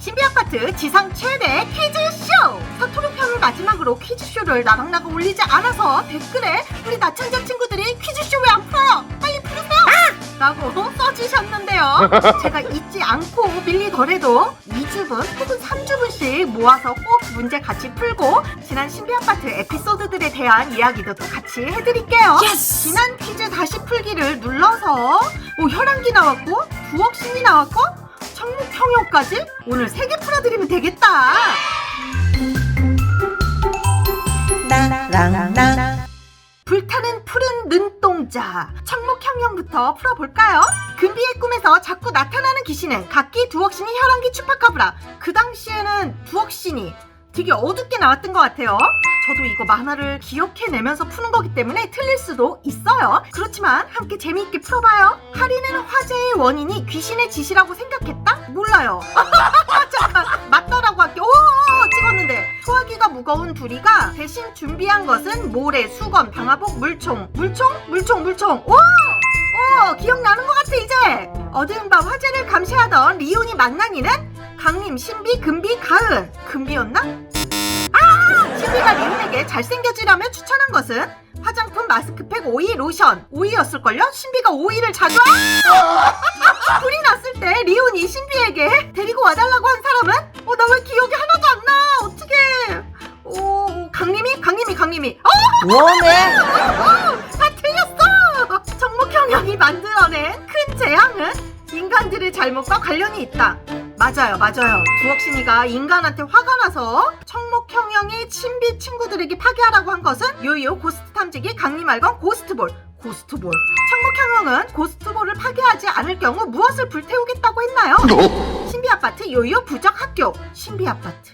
신비 아파트 지상 최대 퀴즈쇼! 서투르편을 마지막으로 퀴즈쇼를 나랑 나가 올리지 않아서 댓글에 우리 나천자 친구들이 퀴즈쇼 왜 안 풀어요? 빨리 풀으세요! 라고 써주셨는데요. 제가 잊지 않고 밀리더라도 2주분 혹은 3주분씩 모아서 꼭 문제 같이 풀고 지난 신비 아파트 에피소드들에 대한 이야기도 또 같이 해드릴게요. 지난 퀴즈 다시 풀기를 눌러서 오, 혈안기 나왔고 부엌신이 나왔고 청목평형까지? 오늘 세 개 풀어드리면 되겠다. 나랑나 불타는 푸른 눈동자. 청목형형부터 풀어볼까요? 금비의 꿈에서 자꾸 나타나는 귀신은 각기 두억신이 혈안기 추파카브라. 그 당시에는 두억신이 되게 어둡게 나왔던 것 같아요 저도 이거 만화를 기억해내면서 푸는 거기 때문에 틀릴 수도 있어요. 그렇지만 함께 재미있게 풀어봐요. 하리는 화재의 원인이 귀신의 짓이라고 생각했다? 몰라요. 잠깐 맞더라고 할게 오 찍었는데. 소화기가 무거운 둘이가 대신 준비한 것은 모래, 수건, 방화복, 물총. 물총? 물총 물총. 오! 오 기억나는 것 같아 이제. 어두운 밤 화재를 감시하던 리온이 만난이는 강림, 신비, 금비, 가은 금비였나? 아! 신비가 리온에게 잘생겨지라며 추천한 것은? 화장품, 마스크팩, 오이, 로션. 오이였을걸요? 신비가 오이를 자주 아! 불이 났을 때 리온이 신비에게 데리고 와달라고 한 사람은? 어 나 왜 기억이 하나도 안 나? 어떡해. 오 강림이? 강림이 강림이. 어! 원해 다 틀렸어! 정목형형이 만들어낸 큰 재앙은 인간들의 잘못과 관련이 있다 맞아요 맞아요. 두억신이가 인간한테 화가 나서 청목형형이 친비 친구들에게 파괴하라고 한 것은 요요 고스트 탐지기 강림알건 고스트볼. 고스트볼. 청목형형은 고스트볼을 파괴하지 않을 경우 무엇을 불태우겠다고 했나요? 신비 아파트 요요 부적 학교. 신비 아파트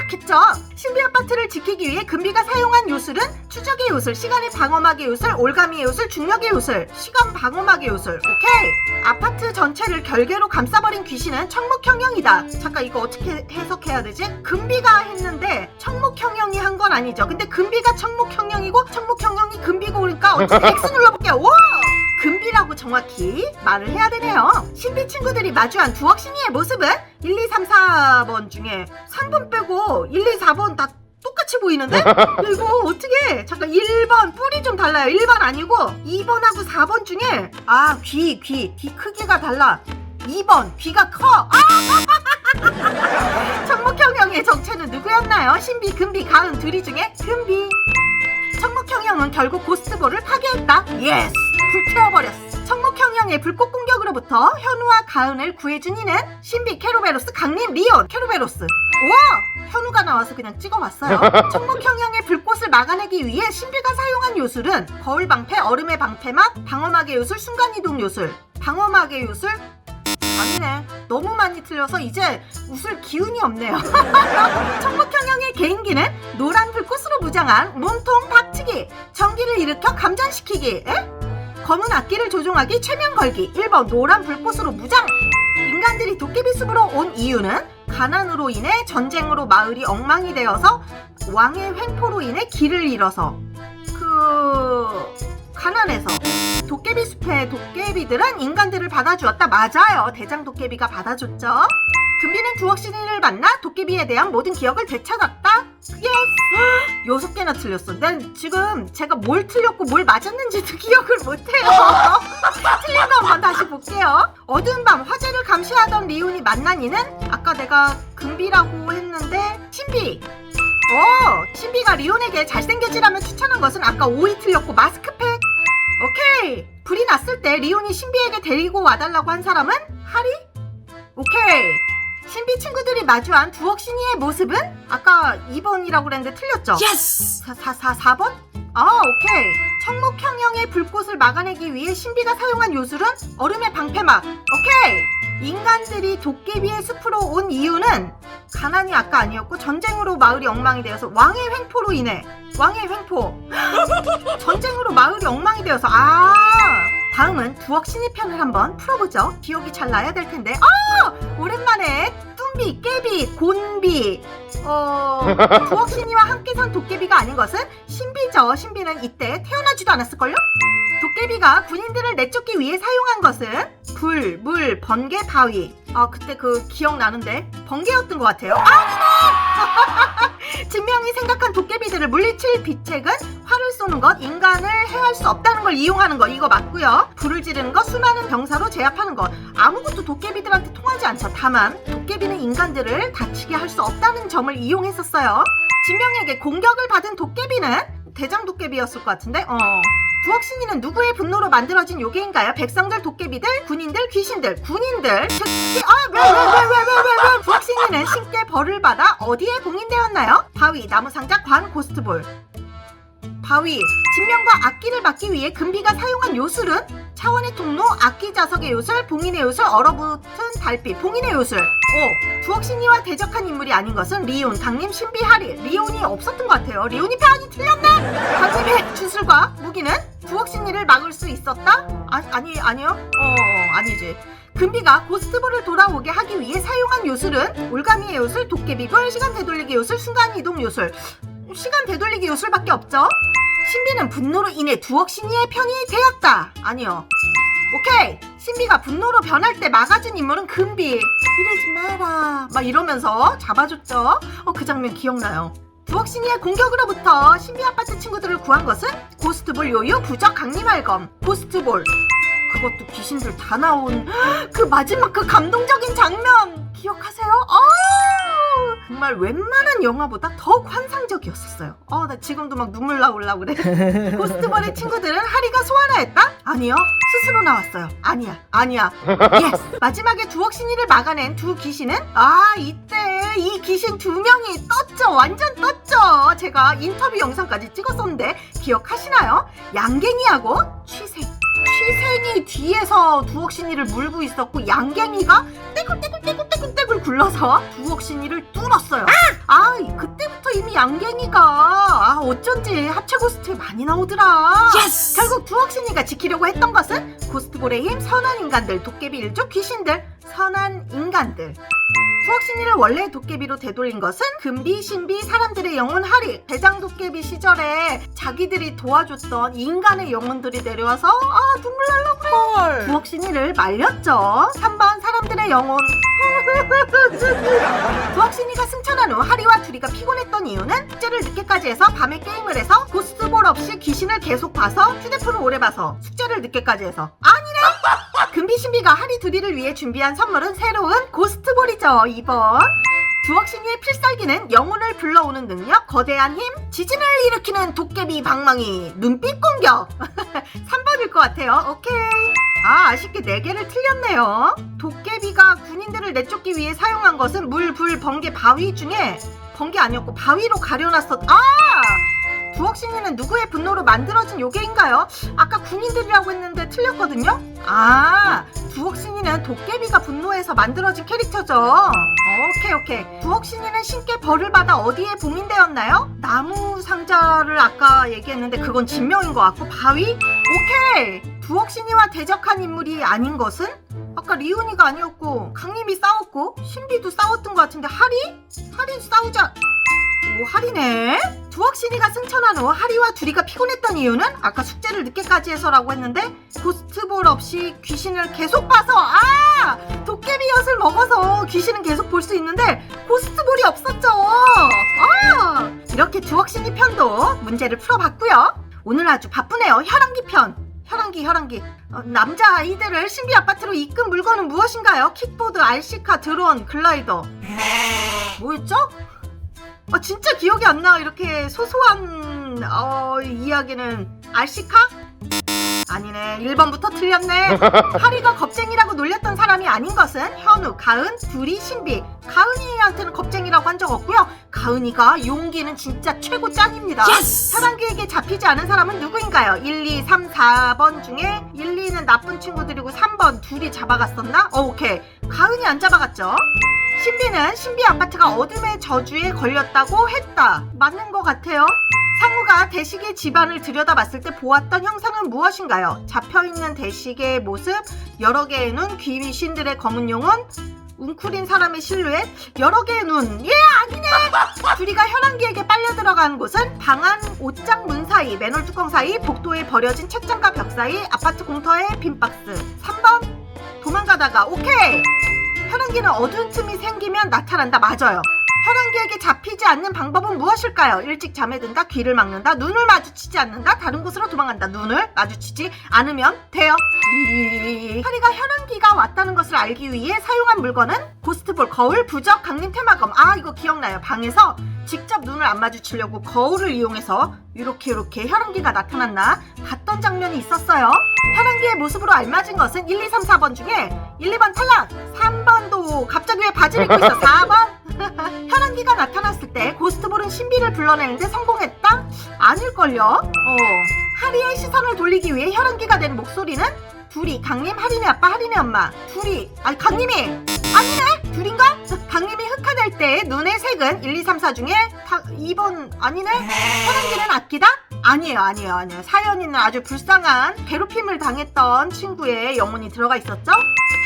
협박했죠. 신비 아파트를 지키기 위해 금비가 사용한 요술은 추적의 요술, 시간을 방어막의 요술, 올가미의 요술, 중력의 요술, 시간 방어막의 요술. 오케이. 아파트 전체를 결계로 감싸버린 귀신은 청목형형이다. 잠깐 이거 어떻게 해석해야 되지? 금비가 했는데 청목형형이 한 건 아니죠. 근데 금비가 청목형형이고 청목형형이 금비고 그러니까 어떻게 X 눌러볼게요. 와! 금비라고 정확히 말을 해야 되네요. 신비 친구들이 마주한 두억 신이의 모습은 1, 2, 3, 4번 중에 3번 빼고 1, 2, 4번 다 똑같이 보이는데? 이거 어떻게? 잠깐 1번 뿔이 좀 달라요. 1번 아니고 2번하고 4번 중에 아 귀, 귀, 귀 크기가 달라. 2번 귀가 커. 아! 청목형형의 정체는 누구였나요? 신비, 금비, 가은 둘이 중에 금비. 청목형형은 결국 고스트볼을 파괴했다. 예스! 불태워버렸어. 청목형형의 불꽃 공격으로부터 현우와 가은을 구해준 이는 신비, 케로베로스, 강림, 리온, 케로베로스. 우와! 현우가 나와서 그냥 찍어봤어요. 청목형형의 불꽃을 막아내기 위해 신비가 사용한 요술은 거울 방패, 얼음의 방패막, 방어막의 요술, 순간이동 요술. 방어막의 요술? 아니네. 너무 많이 틀려서 이제 웃을 기운이 없네요. 청목형형의 개인기는 노란 불꽃으로 무장한 몸통 박치기, 전기를 일으켜 감전시키기, 에? 검은 악기를 조종하기, 최면 걸기, 1번 노란 불꽃으로 무장! 인간들이 도깨비 숲으로 온 이유는 가난으로 인해 전쟁으로 마을이 엉망이 되어서 왕의 횡포로 인해 길을 잃어서 그... 가난해서 도깨비 숲의 도깨비들은 인간들을 받아주었다. 맞아요. 대장 도깨비가 받아줬죠. 금비는 두억신이를 만나 도깨비에 대한 모든 기억을 되찾았다. 예스! 여섯 개나 틀렸어. 난 지금 제가 뭘 틀렸고 뭘 맞았는지도 기억을 못해요. 틀린 거 한번 다시 볼게요. 어두운 밤 화재를 감시하던 리온이 만난 이는 아까 내가 금비라고 했는데 신비. 어, 신비가 리온에게 잘생겨지라면 추천한 것은 아까 오이 틀렸고 마스크팩. 오케이. 불이 났을 때 리온이 신비에게 데리고 와달라고 한 사람은 하리? 오케이. 신비 친구들이 마주한 두억 신이의 모습은 아까 2번이라고 그랬는데 틀렸죠? 예스 4, 4, 4, 4번? 아, 오케이. 청목형형의 불꽃을 막아내기 위해 신비가 사용한 요술은 얼음의 방패막. 오케이. 인간들이 도깨비의 숲으로 온 이유는 가난이 아까 아니었고 전쟁으로 마을이 엉망이 되어서 왕의 횡포로 인해 왕의 횡포 전쟁으로 마을이 엉망이 되어서 아 다음은 두억 신입편을 한번 풀어보죠 기억이 잘 나야 될 텐데 아 오랜만에 신비, 깨비, 곤비. 어, 부엌신이와 함께 산 도깨비가 아닌 것은 신비죠. 신비는 이때 태어나지도 않았을걸요? 도깨비가 군인들을 내쫓기 위해 사용한 것은 불, 물, 번개, 바위. 아, 그때 그 기억나는데 번개였던 것 같아요. 아니네! 진명이 생각한 도깨비들을 물리칠 비책은 활을 쏘는 것, 인간을 해할 수 없다는 걸 이용하는 것 이거 맞고요. 불을 지르는 것, 수많은 병사로 제압하는 것 아무것도 도깨비들한테 통하지 않죠. 다만 도깨비는 인간들을 다치게 할 수 없다는 점을 이용했었어요. 진명에게 공격을 받은 도깨비는 대장 도깨비였을 것 같은데 어. 부엌신이는 누구의 분노로 만들어진 요괴인가요? 백성들, 도깨비들, 군인들, 귀신들, 군인들. 즉, 아, 왜, 왜, 왜, 왜, 왜, 왜, 왜? 부엌신이는 신께 벌을 받아 어디에 봉인되었나요? 바위, 나무상자, 관, 고스트볼. 바위, 진명과 악기를 막기 위해 금비가 사용한 요술은 차원의 통로, 악기 자석의 요술, 봉인의 요술, 얼어붙은 달빛, 봉인의 요술. 오, 부엌신이와 대적한 인물이 아닌 것은 리온, 강림, 신비, 하리. 리온이 없었던 것 같아요. 리온이 편이 틀렸네? 강림의 주술과 무기는 부엌신이를 막을 수 있었다? 아, 아니, 아니요? 어, 아니지. 금비가 고스트볼을 돌아오게 하기 위해 사용한 요술은 올가미의 요술, 도깨비불, 시간 되돌리기 요술, 순간 이동 요술. 시간 되돌리기 요술밖에 없죠? 신비는 분노로 인해 두억 신이의 편이 되었다. 아니요. 오케이. 신비가 분노로 변할 때 막아준 인물은 금비. 이러지 마라. 막 이러면서 잡아줬죠. 어, 그 장면 기억나요. 두억신이의 공격으로부터 신비 아파트 친구들을 구한 것은 고스트볼 요요, 부적, 강림알검, 고스트볼. 그것도 귀신들 다 나온 그 마지막 그 감동적인 장면 기억하세요? 아 정말 웬만한 영화보다 더욱 환상적이었었어요. 어, 나 지금도 막 눈물 나올라 그래. 고스트볼의 친구들은 하리가 소환하였다? 아니요. 스스로 나왔어요. 아니야. 아니야. 예스. 마지막에 두억 신이를 막아낸 두 귀신은 아, 이때 이 귀신 두 명이 떴죠. 완전 떴죠. 제가 인터뷰 영상까지 찍었었는데 기억하시나요? 양갱이하고 취생. 취생이 뒤에서 두억 신이를 물고 있었고 양갱이가 떼굴떼굴떼굴떼굴떼굴 굴러서 두억 신이를 뚫었어요. 아, 그때부터 이미 양갱이가 아, 어쩐지 합체 고스트에 많이 나오더라. 예스! 결국 두억신이가 지키려고 했던 것은 고스트볼의 힘, 선한 인간들, 도깨비 일족, 귀신들, 선한 인간들. 두억신이를 원래 도깨비로 되돌린 것은 금비, 신비, 사람들의 영혼 하리, 대장 도깨비 시절에 자기들이 도와줬던 인간의 영혼들이 내려와서 아 눈물 날라 그래. 헐. 두억신이를 말렸죠. 3번 사람들의 영혼. 두억신이가 승천한 후 하리와 둘이가 피곤했던 이유는 숙제를 늦게까지 해서 밤에 게임을 해서 고스트볼 없이 귀신을 계속 봐서 휴대폰을 오래 봐서 숙제를 늦게까지 해서 아니네. 금비신비가 하리 둘이를 위해 준비한 선물은 새로운 고스트볼이죠. 2번. 두억신이의 필살기는 영혼을 불러오는 능력, 거대한 힘, 지진을 일으키는 도깨비 방망이, 눈빛 공격. 3번일 것 같아요. 오케이. 아, 아쉽게 4개를 틀렸네요. 도깨비가 군인들을 내쫓기 위해 사용한 것은 물, 불, 번개, 바위 중에 번개 아니었고 바위로 가려놨었. 아! 두억신이는 누구의 분노로 만들어진 요괴인가요? 아까 군인들이라고 했는데 틀렸거든요? 아, 두억신이는 도깨비가 분노해서 만들어진 캐릭터죠. 오케이, 오케이. 두억신이는 신께 벌을 받아 어디에 봉인되었나요? 나무 상자를 아까 얘기했는데 그건 진명인 것 같고, 바위? 오케이! 두억신이와 대적한 인물이 아닌 것은? 아까 리온이가 아니었고, 강림이 싸웠고, 신비도 싸웠던 것 같은데, 하리? 하리 싸우자. 오, 하리네? 두억신이가 승천한 후 하리와 둘이가 피곤했던 이유는 아까 숙제를 늦게까지 해서라고 했는데 고스트볼 없이 귀신을 계속 봐서 아 도깨비 엿을 먹어서 귀신은 계속 볼 수 있는데 고스트볼이 없었죠 아 이렇게 두억신이 편도 문제를 풀어봤고요 오늘 아주 바쁘네요 혈안기 편 혈안기 혈안기 어, 남자 아이들을 신비 아파트로 이끈 물건은 무엇인가요? 킥보드, RC카, 드론, 글라이더 뭐였죠? 아 진짜 기억이 안 나. 이렇게 소소한 어, 이야기는 알시카? 아니네. 1번부터 틀렸네. 하리가 겁쟁이라고 놀렸던 사람이 아닌 것은 현우, 가은, 둘이 신비. 가은이한테는 겁쟁이라고 한 적 없고요. 가은이가 용기는 진짜 최고 짱입니다. 예스! 사랑기에게 잡히지 않은 사람은 누구인가요? 1, 2, 3, 4번 중에 1, 2는 나쁜 친구들이고 3번 둘이 잡아갔었나? 어, 오케이. 가은이 안 잡아갔죠? 신비는 신비 아파트가 어둠의 저주에 걸렸다고 했다. 맞는 것 같아요. 상우가 대식의 집안을 들여다봤을 때 보았던 형상은 무엇인가요? 잡혀있는 대식의 모습, 여러 개의 눈, 귀신들의 검은 용은 웅크린 사람의 실루엣 여러 개의 눈. 예 아니네. 둘이가 현황기에게 빨려 들어간 곳은 방안 옷장 문 사이, 맨홀 뚜껑 사이, 복도에 버려진 책장과 벽 사이, 아파트 공터의 빈 박스. 3번 도망가다가 오케이. 현황기는 어두운 틈이 생기면 나타난다. 맞아요. 현황기에게 잡히지 않는 방법은 무엇일까요? 일찍 잠에 든다, 귀를 막는다, 눈을 마주치지 않는다, 다른 곳으로 도망간다. 눈을 마주치지 않으면 돼요. 이- 하리가 현황기가 왔다는 것을 알기 위해 사용한 물건은 고스트볼, 거울, 부적, 강림 테마검. 아 이거 기억나요. 방에서 직접 눈을 안 마주치려고 거울을 이용해서 이렇게 이렇게 현황기가 나타났나 봤던 장면이 있었어요. 현황기의 모습으로 알맞은 것은 1, 2, 3, 4번 중에 1, 2번 탈락, 3번도 갑자기 왜 바지를 입고 있어? 4번 현황기가 나타났을 때 고스트볼은 신비를 불러내는데 성공했다? 아닐걸요? 어. 하리의 시선을 돌리기 위해 현황기가 낸 목소리는 둘이 강림 하리네 아빠 하리네 엄마 둘이 아니 강림이 아니네 둘인가? 강림이 흑화될 때 눈의 색은 1, 2, 3, 4 중에 다 2번 아니네 현황기는 아끼다? 아니에요 아니에요 아니에요 사연이는 아주 불쌍한 괴롭힘을 당했던 친구의 영혼이 들어가 있었죠?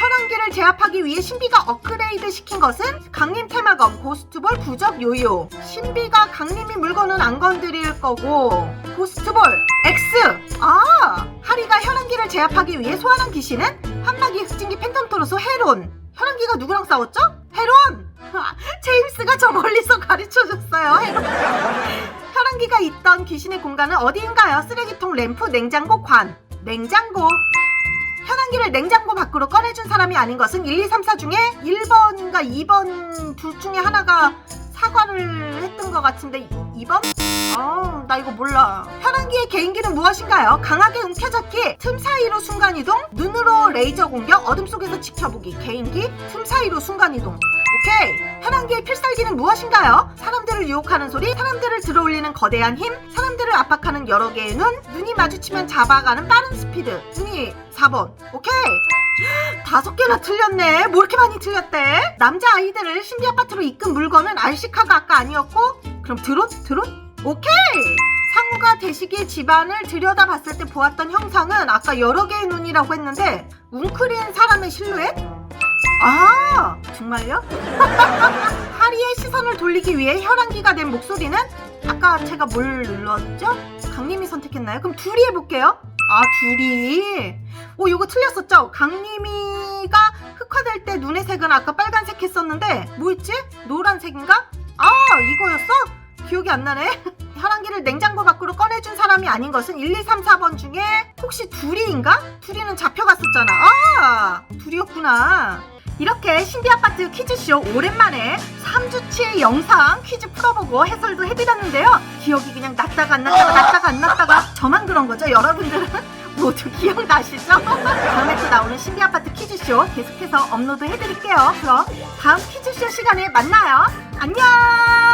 현황기를 제압하기 위해 신비가 업그레이드 시킨 것은 강림 테마검, 고스트볼, 부적, 요요. 신비가 강림이 물건은 안 건드릴 거고 고스트볼 X. 아, 하리가 현황기를 제압하기 위해 소환한 귀신은 한마기 흑진기 팬텀토로스 헤론. 현황기가 누구랑 싸웠죠? 헤론. 아, 제임스가 저 멀리서 가르쳐줬어요. 헤론. 현황기가 있던 귀신의 공간은 어디인가요? 쓰레기통, 램프, 냉장고, 관. 냉장고. 현황기를 냉장고 밖으로 꺼내준 사람이 아닌 것은 1, 2, 3, 4 중에 1번인가 2번 둘 중에 하나가 사과를 했던 것 같은데 2번? 아, 나 이거 몰라. 현황기의 개인기는 무엇인가요? 강하게 움켜잡기, 틈 사이로 순간이동, 눈으로 레이저 공격, 어둠 속에서 지켜보기. 개인기, 틈 사이로 순간이동. 오케이. 현황기의 필살기는 무엇인가요? 사람들을 유혹하는 소리, 사람들을 들어올리는 거대한 힘, 사람들을 압박하는 여러 개의 눈, 눈이 마주치면 잡아가는 빠른 스피드. 눈이 4번. 오케이. 다섯 개나 틀렸네. 뭐 이렇게 많이 틀렸대? 남자 아이들을 신비 아파트로 이끈 물건은 알시카가 아까 아니었고? 그럼 드론? 드론? 오케이! 상우가 대식의 집안을 들여다봤을 때 보았던 형상은 아까 여러 개의 눈이라고 했는데 웅크린 사람의 실루엣? 아 정말요? 하리의 시선을 돌리기 위해 혈안기가 된 목소리는 아까 제가 뭘 눌렀죠? 강림이 선택했나요? 그럼 둘이 해볼게요. 아 둘이. 오 이거 틀렸었죠? 강림이가 흑화될 때 눈의 색은 아까 빨간색 했었는데 뭐였지? 노란색인가? 아 이거였어? 기억이 안 나네. 혈안기를 냉장고 밖으로 꺼내준 사람이 아닌 것은 1, 2, 3, 4번 중에 혹시 둘이인가? 둘이는 잡혀갔었잖아. 아 둘이었구나. 이렇게 신비아파트 퀴즈쇼 오랜만에 3주치 영상 퀴즈 풀어보고 해설도 해드렸는데요. 기억이 그냥 났다가 안 났다가 났다가 안 났다가 저만 그런 거죠. 여러분들은 모두 기억나시죠? 다음에 또 나오는 신비아파트 퀴즈쇼 계속해서 업로드 해드릴게요. 그럼 다음 퀴즈쇼 시간에 만나요. 안녕!